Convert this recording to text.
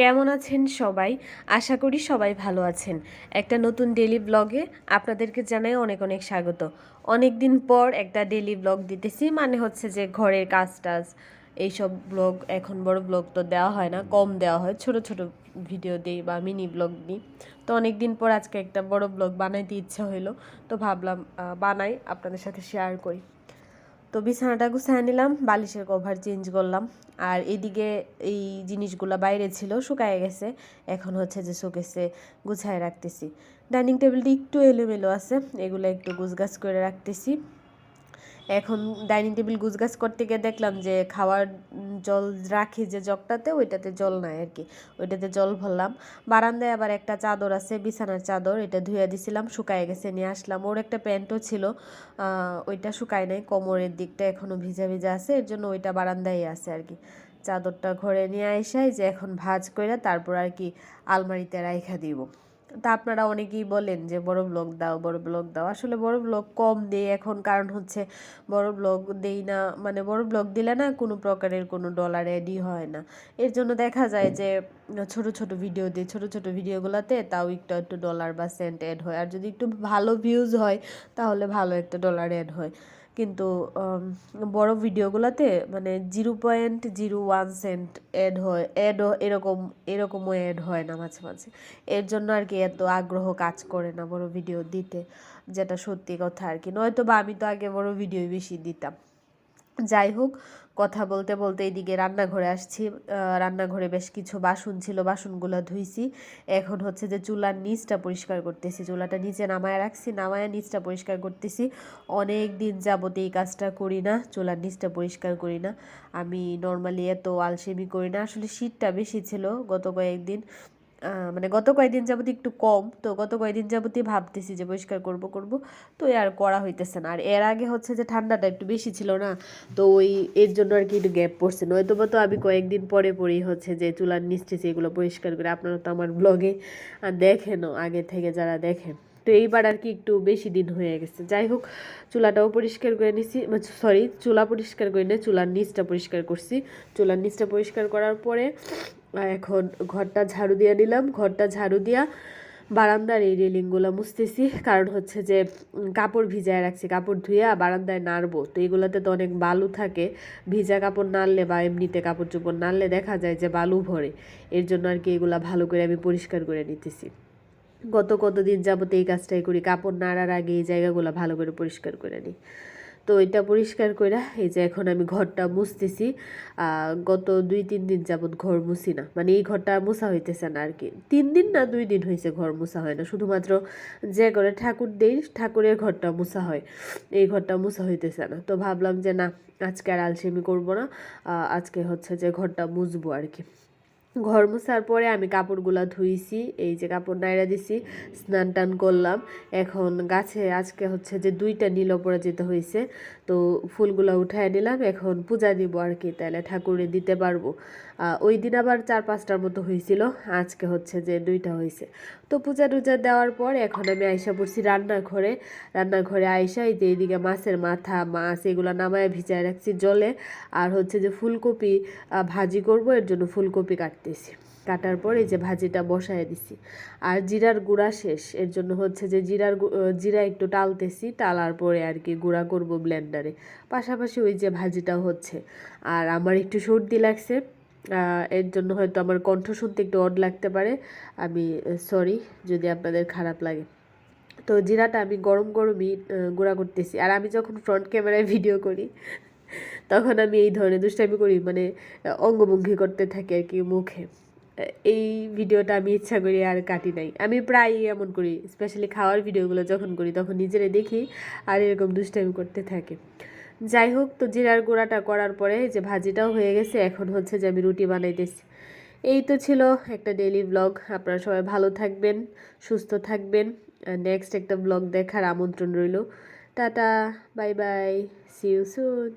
কেমন আছেন সবাই? আশা করি সবাই ভালো আছেন। একটা নতুন ডেলি ব্লগে আপনাদেরকে জানাই অনেক অনেক স্বাগত। অনেক দিন পর একটা ডেলি ব্লগ দিতেছি মানে হচ্ছে যে ঘরের কাজ টাজ এইসব ব্লগ এখন বড় ব্লগ তো দেওয়া হয় না, কম দেওয়া হয়। ছোট ছোট ভিডিও দিই বা মিনি ব্লগ দিই। তো অনেক দিন পর আজকে একটা বড় ব্লগ বানাইতে ইচ্ছা হইল, তো ভাবলাম বানাই, আপনাদের সাথে শেয়ার করি। তো বিছানাটা গুছায় নিলাম, বালিশের কভার চেঞ্জ করলাম। আর এদিকে এই জিনিসগুলো বাইরে ছিল, শুকায় গেছে। এখন হচ্ছে যে শোকেসে গুছায় রাখতেছি। ডাইনিং টেবিলটি একটু এলোমেলো আছে, এগুলো একটু গুছগাছ করে রাখতেছি। এখন ডাইনিং টেবিল গুছগাছ করতে গিয়ে দেখলাম যে খাওয়ার জল রাখি যে জগটাতে, ওইটাতে জল নাই আর কি। ওইটাতে জল ভরলাম। বারান্দায় আবার একটা চাদর আছে, বিছানার চাদর, এটা ধুয়ে দিছিলাম, শুকায় গেছে, নিয়ে আসলাম। ওর একটা প্যান্টও ছিল ওইটা শুকায় নাই, কোমরের দিকটা এখনও ভিজা ভিজা আছে, এর জন্য ওইটা বারান্দায় আছে আর কি। চাদরটা ঘরে নিয়ে আইসাই যে এখন ভাজ করে তারপর আর কি আলমারিতে রাইখা দিব। তা আপনারা অনেকেই বলেন যে, বড় ব্লগ দাও, বড় ব্লগ দাও। আসলে বড় ব্লগ কম দেই, এখন কারণ হচ্ছে বড় ব্লগ দেই না মানে বড় ব্লগ দিলে না কোনো প্রকারের কোনো ডলার অ্যাডই হয় না। এর জন্য দেখা যায় যে, ছোট ছোট ভিডিও দিই, ছোট ছোট ভিডিওগুলোতে তাও একটু একটু ডলার বা সেন্ট অ্যাড হয়। আর যদি একটু ভালো ভিউজ হয়, তাহলে ভালো একটা ডলার অ্যাড হয়। কিন্তু বড় ভিডিওগুলোতে মানে zero point zero one cent ad হয় অ্যাডও এরকম, এরকমও অ্যাড হয় না মাঝে মাঝে। এর জন্য আর কি এত আগ্রহ কাজ করে না বড় ভিডিও দিতে, যেটা সত্যি কথা আর কি। নয়তো বা আমি তো আগে বড় ভিডিও বেশি দিতাম। যাই হোক কথা বলতে বলতে এইদিকে রান্নাঘরে আসছি। রান্নাঘরে বেশ কিছু বাসন ছিল, বাসনগুলো ধুইছি। এখন হচ্ছে যে চুলার নিচটা পরিষ্কার করতেছি। চুলাটা নিচে নামায় রাখছি, নামায় নিচটা পরিষ্কার করতেছি। অনেক দিন যাবত এই কাজটা করি না, চুলার নিচটা পরিষ্কার করি না। আমি নর্মালি এত আলসেমি করি না। আসলে শীতটা বেশি ছিল গত কয়েকদিন। মানে গত কয়েকদিন যাবত একটু কম, তো গত কয়েকদিন যাবতই ভাবতেছি যে পরিষ্কার করব করব। তো আর করা হইতেছে না। আর এর আগে হচ্ছে যে ঠান্ডাটা একটু বেশি ছিল না, তো ওই এর জন্য আর কি একটু গ্যাপ পড়ছে। নয়তো বা তো আমি কয়েকদিন পরে পরেই হচ্ছে যে চুলার নিচে এগুলো পরিষ্কার করে। আপনারা তো আমার ব্লগে দেখেনও, আগে থেকে যারা দেখেন। তো এইবার আর কি একটু বেশি দিন হয়ে গেছে। যাই হোক, চুলাটাও পরিষ্কার করে নিছি সরি চুলা পরিষ্কার করে নিয়ে চুলার নিচটা পরিষ্কার করছি। চুলার নিচটা পরিষ্কার করার পরে এখন ঘরটা ঝাড়ু দিয়ে নিলাম। ঘরটা ঝাড়ু দিয়া বারান্দার এই রেলিংগুলো মুছতেছি। কারণ হচ্ছে যে কাপড় ভিজায় রাখছি। কাপড় ধুয়ে বারান্দায় নাড়বো। তো এইগুলোতে তো অনেক বালু থাকে। ভিজা কাপড় নাড়লে বা এমনিতে কাপড় চোপড় নাড়লে দেখা যায় যে বালু ভরে। এর জন্য আর কি এগুলা ভালো করে আমি পরিষ্কার করে নিতেছি। গত কতদিন যাবত এই কাজটাই করি। কাপড় নাড়ার আগে এই জায়গাগুলো ভালো করে পরিষ্কার করে নিই। তো এটা পরিষ্কার করে এই যে এখন আমি ঘরটা মুছতেছি গত দুই, তিন দিন যাবত ঘর মুছি না। মানে এই ঘরটা মুছা হইতেছে না আর কি তিন দিন না দুই দিন হয়েছে ঘর মুছা হয় না। শুধুমাত্র যে ঘরে ঠাকুর দেই, ঠাকুরের ঘরটা মুছা হয়। এই ঘরটা মুছা হইতেছে না। তো ভাবলাম যে না, আজকে আর আলসেমি করব না। আজকে হচ্ছে যে ঘরটা মুছবো আর কি ঘর মোছার পরে আমি কাপড়গুলা ধুইছি, এই যে কাপড় নাইরা দিছি, স্নান টান করলাম। এখন গাছে আজকে হচ্ছে যে দুইটা নীল অপরাজিত হয়েছে তো ফুলগুলা উঠায় নিলাম, এখন পূজা দিব আর কি তাহলে ঠাকুরে দিতে পারব। ওই দিন আবার চার পাঁচটার মতো হয়েছিল আজকে হচ্ছে যে দুইটা হয়েছে তো পূজা টুজা দেওয়ার পর এখন আমি আইসা পড়ছি রান্নাঘরে রান্নাঘরে আইসা এই যে এইদিকে মাছের মাথা, মাছ এগুলো নামায় ভিজায় রাখছি জলে, আর হচ্ছে যে ফুলকপি ভাজি করব, এর জন্য ফুলকপি কাটতেছি কাটার পর এই যে ভাজিটা বসায় দিছি। আর জিরার গুঁড়া শেষ। এর জন্য হচ্ছে যে জিরার জিরা একটু টালতেছি। টালার পরে আর কি গুঁড়া করব ব্লেন্ডারে। পাশাপাশি ওই যে ভাজিটা হচ্ছে। আর আমার একটু সর্দি লাগছে। এর জন্য হয়তো আমার কণ্ঠ শুনতে একটু অড লাগতে পারে। আমি সরি যদি আপনাদের খারাপ লাগে। তো জিরাটা আমি গরম গরমই গুঁড়া করতেছি। আর আমি যখন ফ্রন্ট ক্যামেরায় ভিডিও করি তখন আমি এই ধরনের দুষ্টামি করি মানে অঙ্গভঙ্গি করতে থাকি আর কি মুখে। এই ভিডিওটা আমি ইচ্ছা করি আর কাটি নাই। আমি প্রায়ই এমন করি স্পেশালি খাওয়ার ভিডিওগুলো যখন করি, তখন নিজেরে দেখি আর এরকম দুষ্টামি করতে থাকি। যাই হোক, তো জিরার গুঁড়াটা করার পরে যে ভাজিটাও হয়ে গেছে, এখন হচ্ছে যে আমি রুটি বানাইতেছি। এই তো ছিল একটা ডেইলি ব্লগ আপনারা সবাই ভালো থাকবেন, সুস্থ থাকবেন। নেক্সট একটা ব্লগ দেখার আমন্ত্রণ রইল। Tata bye bye see you soon